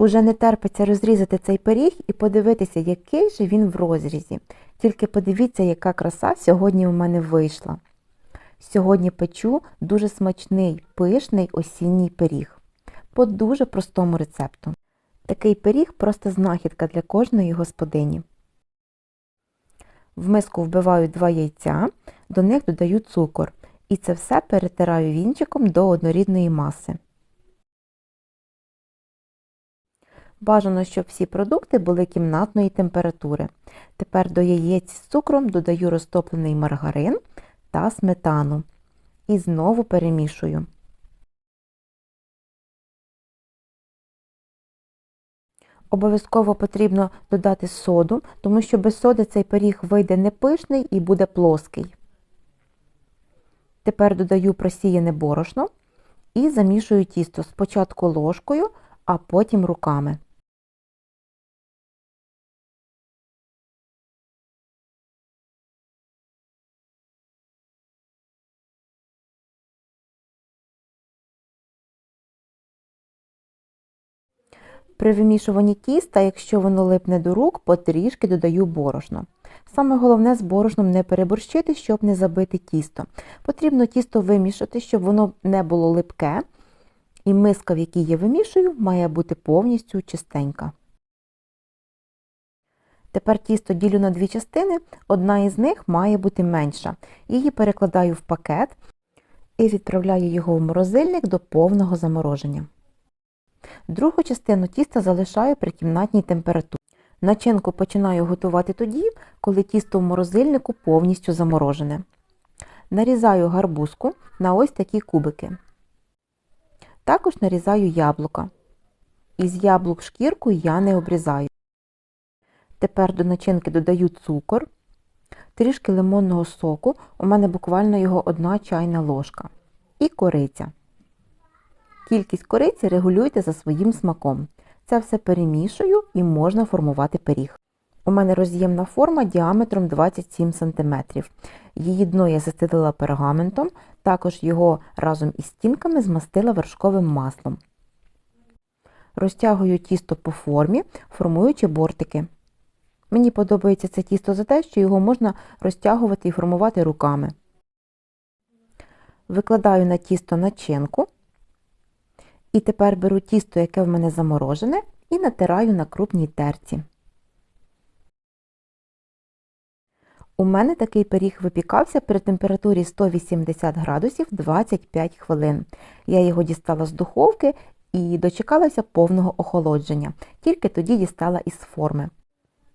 Уже не терпиться розрізати цей пиріг і подивитися, який же він в розрізі. Тільки подивіться, яка краса сьогодні у мене вийшла. Сьогодні печу дуже смачний, пишний осінній пиріг. По дуже простому рецепту. Такий пиріг просто знахідка для кожної господині. В миску вбиваю два яйця, до них додаю цукор і це все перетираю вінчиком до однорідної маси. Бажано, щоб всі продукти були кімнатної температури. Тепер до яєць з цукром додаю розтоплений маргарин та сметану. І знову перемішую. Обов'язково потрібно додати соду, тому що без соди цей пиріг вийде не пишний і буде плоский. Тепер додаю просіяне борошно і замішую тісто спочатку ложкою, а потім руками. При вимішуванні тіста, якщо воно липне до рук, потрішки додаю борошно. Саме головне з борошном не переборщити, щоб не забити тісто. Потрібно тісто вимішати, щоб воно не було липке, і миска, в якій я вимішую, має бути повністю чистенька. Тепер тісто ділю на дві частини, одна із них має бути менша. Її перекладаю в пакет і відправляю його в морозильник до повного замороження. Другу частину тіста залишаю при кімнатній температурі. Начинку починаю готувати тоді, коли тісто в морозильнику повністю заморожене. Нарізаю гарбузку на ось такі кубики. Також нарізаю яблука. Із яблук шкірку я не обрізаю. Тепер до начинки додаю цукор, трішки лимонного соку, у мене буквально його одна чайна ложка, і кориця. Кількість кориці регулюйте за своїм смаком. Це все перемішую і можна формувати пиріг. У мене роз'ємна форма діаметром 27 см. Її дно я застелила пергаментом, також його разом із стінками змастила вершковим маслом. Розтягую тісто по формі, формуючи бортики. Мені подобається це тісто за те, що його можна розтягувати і формувати руками. Викладаю на тісто начинку. І тепер беру тісто, яке в мене заморожене, і натираю на крупній терці. У мене такий пиріг випікався при температурі 180 градусів 25 хвилин. Я його дістала з духовки і дочекалася повного охолодження, тільки тоді дістала із форми.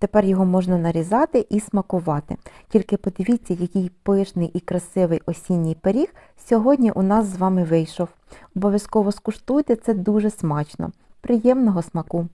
Тепер його можна нарізати і смакувати. Тільки подивіться, який пишний і красивий осінній пиріг сьогодні у нас з вами вийшов. Обов'язково скуштуйте, це дуже смачно. Приємного смаку!